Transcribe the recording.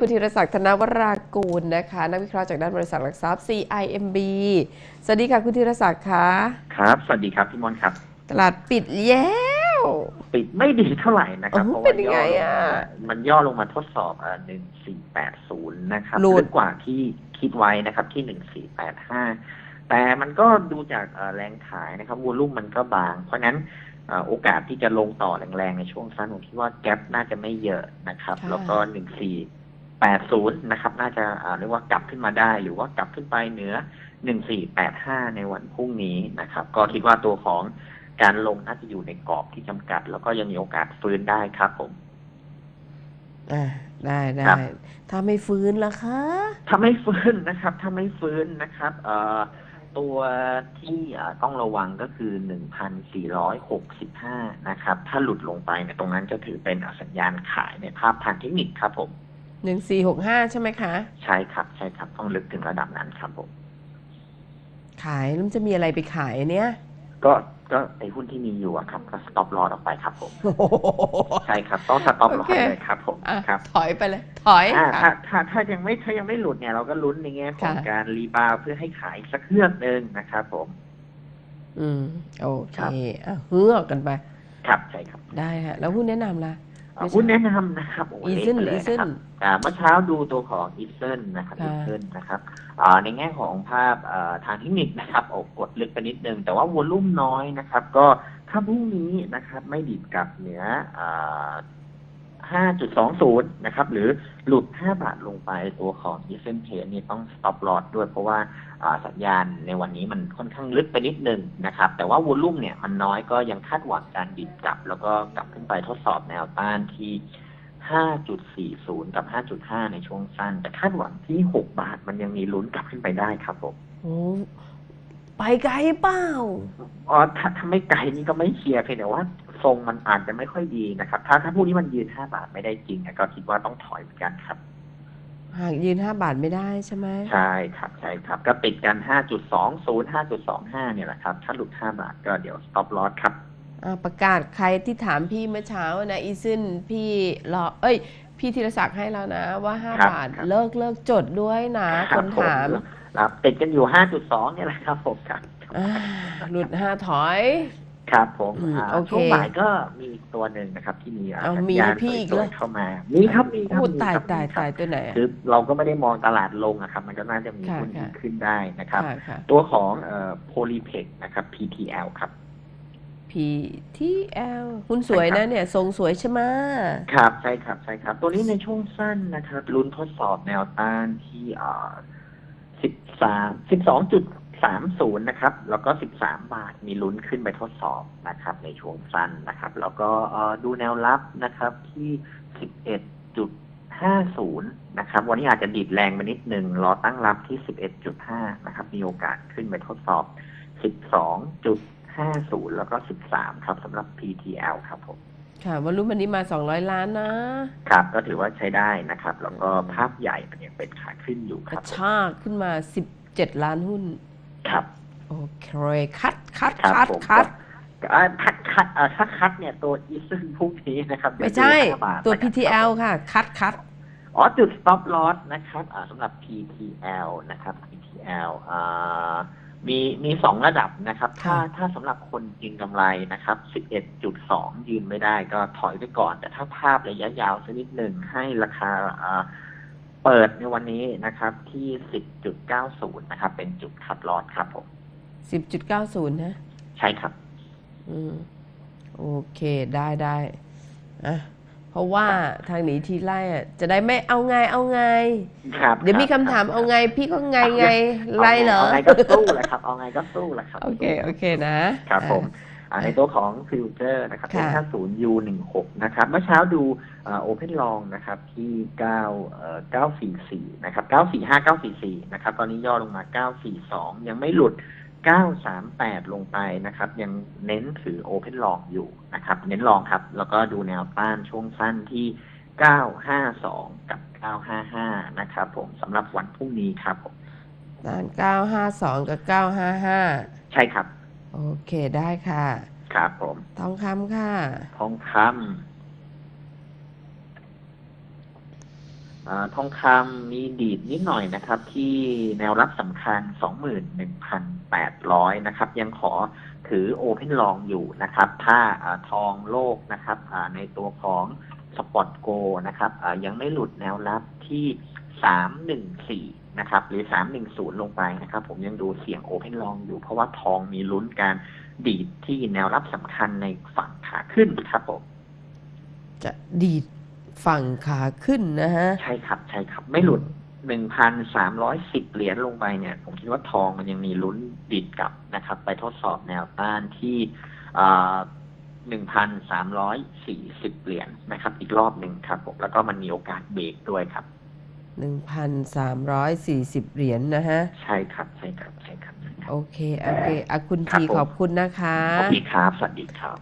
คุณธีรศักดิ์ธนวรากูลนะคะ นักวิเคราะห์จากด้านบริษัทหลักทรัพย์ CIMB สวัสดีค่ะคุณธีรศักดิ์คะครับ สวัสดีครับพี่มอนครับ ตลาดปิดแล้ว ปิดไม่ดีเท่าไหร่นะครับโอ้เพราะเป็ว่านยังย่ไงอลงอะมามันย่อลงมาทดสอบหนึ่งสี่แปดศูนย์นะครับหลุดลึกกว่าที่คิดไว้นะครับที่หนึ่งสี่แปดห้าแต่มันก็ดูจากเอ่อแรงขายนะครับวอลุ่มมันก็บาง เพราะฉะนั้นเอ่อโอกาสที่จะลงต่อแรงๆในช่วงสั้นผมคิดว่าแกลน่าจะไม่เยอะนะครับ แล้วก็หนึ่งสี่ แปดศูนย์นะครับ น่าจะอ่าเรียกว่ากลับขึ้นมาได้ หรือว่ากลับขึ้นไปเหนือหนึ่งสี่แปดห้าในวันพรุ่งนี้นะครับ ก็คิดว่าตัวของการลงน่าจะอยู่ในกรอบที่จำกัด แล้วก็ยังมีโอกาสฟื้นได้ครับผมอ่าได้ครัได้บถ้าไม่ฟื้นล่ะคะถ้าไม่ฟื้นนะครับ ถ้าไม่ฟื้นนะครับ เอ่อตัวที่เอ่อต้องระวังก็คือ 1,465 นะครับ ถ้าหลุดลงไปเนี่ยตรงนั้นจะถือเป็นสัญญาณขายในภาพทางเทคนิคครับผม หนึ่งสี่หกห้าใช่ไหมคะ ใช่ครับ ใช่ครับ ต้องลึกถึงระดับนั้นครับผม ขายแล้วมันจะมีอะไรไปขายเนี่ย ก็ก็ไอหุ้นที่มีอยู่อะครับ ก็สต็อปลอสออกไปครับผมโอ้โหใช่ครับ ต้องสต็อปลอโอสเค เลยครับผมอะครับ ถอยไปเลย ถอยอ่าค่ะ ถ้าถ้าถ้ายังไม่ถ้ายังไม่หลุดเนี่ยเราก็ลุ้นในแง่ของค่ะ การรีบาวด์เพื่อให้ขายอีกสักเครื่องหนึ่งนะครับผม อืม โอเคครับ อะเฮือกกันไป ครับใช่ครับ ได้ฮะ แล้วหุ้นแนะนำล่ะอ่า หุ้นแนะนำนะครับโโอีซึนเละอีไปซึเลยนนะครับอ่าเมื่อเช้าดูตัวของอีซึนนะครับอีค่ะซึนนะครับอ่าในแง่ของภาพอ่าทางเทคนิคนะครับโอกดลึกไปนิดนึง แต่ว่าวอลุ่มน้อยนะครับ ก็ถ้าพรุ่งนี้นะครับ ไม่ดิดกลับเหนืออ่า 5.20 นะครับ หรือหลุด 5 บาทลงไปตัวของอีซึนเพนี่ต้อง stop loss ด้วยเพราะว่าอ่าสัญญาณในวันนี้มันค่อนข้างลึกไปนิดนึงนะครับ แต่ว่าวอลุ่มเนี่ยมันน้อยก็ยังคาดหวังการดิดกลับ แล้วก็กลับขึ้นไปทดสอบแนวต้านที่ 5.40 กับ 5.5 ในช่วงสั้น แต่คาดหวังที่ 6 บาทมันยังมีลุ้นกลับขึ้นไปได้ครับผมโอ้ไปไกลเปล่า อ๋อถ้าถ้าไม่ไกลนี่ก็ไม่เคลียร์เพียงแต่ว่า ทรงมันอาจจะไม่ค่อยดีนะครับ ถ้าถ้าพวกนี้มันยืน5บาทไม่ได้จริงเนี่ยก็คิดว่าต้องถอยเหมือนกันครับหากยืนห้าบาทไม่ได้ใช่ไหมใช่ครับใช่ครับ ก็ติดกัน5.20 5.25เนี่ยแหละครับ ถ้าหลุด5บาทก็เดี๋ยว stop loss ครับอ่าประกาศใครที่ถามพี่เมื่อเช้านะอีซึนพี่รอเอ้ย พี่ธีรศักดิ์ให้แล้วนะ ว่าห้าครับบาทครับเลิกเลิกจดด้วยนะคครับนถามผครับติดกันอยู่5.2เนี่ยแหละครับผมครับอ่าหลุดห้าถอย ครับผมอืมอ่าโอเคช่วงบ่ายก็มีอีกตัวหนึ่งนะครับ ที่มีเอาสัญมีญาณให้พี่อีกสวเลยย ๆเข้ามา มีครับมีครับโอ้มีตายครับตายมีครับตายตัวไหนอะ คือเราก็ไม่ได้มองตลาดลงอะครับ มันก็น่าจะมีค่ะหุ้นดีค่ะขึ้นได้นะครับ ค่ะค่ะ ตัวของเอ่อโพลีเพกนะครับ PTL ครับ PTL หุ้นสวยใช่ครันะบ เนี่ย ทรงสวยใช่ไหมครับใช่ครับใช่ครับ ตัวนี้ในช่วงสั้นนะครับลุ้นทดสอบแนวต้านที่เอ่อสิบสามสิบสองจุด สามศูนย์นะครับ แล้วก็สิบสามบาทมีลุ้นขึ้นไปทดสอบนะครับ ในช่วงสั้นนะครับ แล้วก็เอ่อดูแนวรับนะครับที่สิบเอ็ดจุดห้าศูนย์นะครับ วันนี้อาจจะดีดแรงไปนิดหนึ่งรอตั้งรับที่สิบเอ็ดจุดห้านะครับ มีโอกาสขึ้นไปทดสอบสิบสองจุดห้าศูนย์แล้วก็สิบสามครับสำหรับ PTL ครับผมค่ะวันรุ่นวันนี้มา 200 ล้านนะ ครับ ก็ถือว่าใช้ได้นะครับ แล้วก็ภาพใหญ่มันยังเป็นขาขึ้นอยู่กคระรับชากขึ้นมา 17 ล้านหุ้น ครับโอเคคัดคัดครับคัดผมคัดก็อ่าคัดคัดอ่าถ้าคัดเนี่ยตัวอีซึ่งพวกนี้นะครับไม่ใช่จะดู5บาทตัว นะครับ PTL ค่ะ คัดคัด อ๋อจุด stop loss นะครับอ่าสำหรับ PTL นะครับ PTL อ่ามีมีสองระดับนะครับ ถ้าค่ะ ถ้าสำหรับคนกินกำไรนะครับ 11.2 ยืนไม่ได้ก็ถอยไปก่อน แต่ถ้าภาพระยะยาวสักนิดหนึ่งให้ราคาอ่า เปิดในวันนี้นะครับที่ 10.90 นะครับ เป็นจุดคัดลอสครับผม10.90นะ ใช่ครับ อืม โอเคได้ได้อะเพราะว่าทางหนีทีไล่อะจะได้ไม่เอาไงเอาไง ครับเดี๋ยวมีรับคำถามรับเอาไง พี่ก็ไงไงเอาไล่เหรอ เอาไงก็สู้แหละครับ เอาไงก็สู้แหละครับ โอเค โอเคนะครับผม อ่า ในตัวของฟิวเจอร์นะครับค่ะ50 U16 นะครับเมื่อเช้าดูโอเพนลองนะครับที่9เอ่อ944นะครับ945 944นะครับตอนนี้ย่อลงมา 942 ยังไม่หลุด 938 ลงไปนะครับ ยังเน้นถือโอเพนลองอยู่นะครับ เน้นลองครับ แล้วก็ดูแนวต้านช่วงสั้นที่ 952 กับ 955 นะครับผมสำหรับวันพรุ่งนี้ครับผมด่าน952 กับ 955 ใช่ครับ โอเคได้ค่ะ ครับผม ทองคำค่ะ ทองคอาทองคำมีดีดนิดหน่อยนะครับ ที่แนวรับสำคัญ21,800นะครับ ยังขอถือโอเพนลองอยู่นะครับ ถ้าอ่าทองโลกนะครับอ่าในตัวของสปอตโกนะครับอ่ายังไม่หลุดแนวรับที่314นะครับหรือ 310 ลงไปนะครับ ผมยังดูเสี่ยงโอเพนลองอยู่ เพราะว่าทองมีลุ้นการดีดที่แนวรับสำคัญในฝั่งขาขึ้นครับผม จะดีดฝั่งขาขึ้นนะฮะ ใช่ครับ ใช่ครับ ไม่หลุดหนึ่งพันสามร้อยสิบเหรียญลงไปเนี่ย ผมคิดว่าทองมันยังมีลุ้นดิดกลับนะครับ ไปทดสอบแนวต้านที่หนึ่งพันสามร้อยสี่สิบเหรียญนะครับ อีกรอบหนึ่งครับผมแล้วก็มันมีโอกาสเบรกด้วยครับ 1,340เหรียญนะฮะใช่ครับใช่ครับใช่ครับใช่ครับ โอเค โอเคอะคุณครับทีผม ขอบคุณนะคะโอเคครับ สวัสดีครับ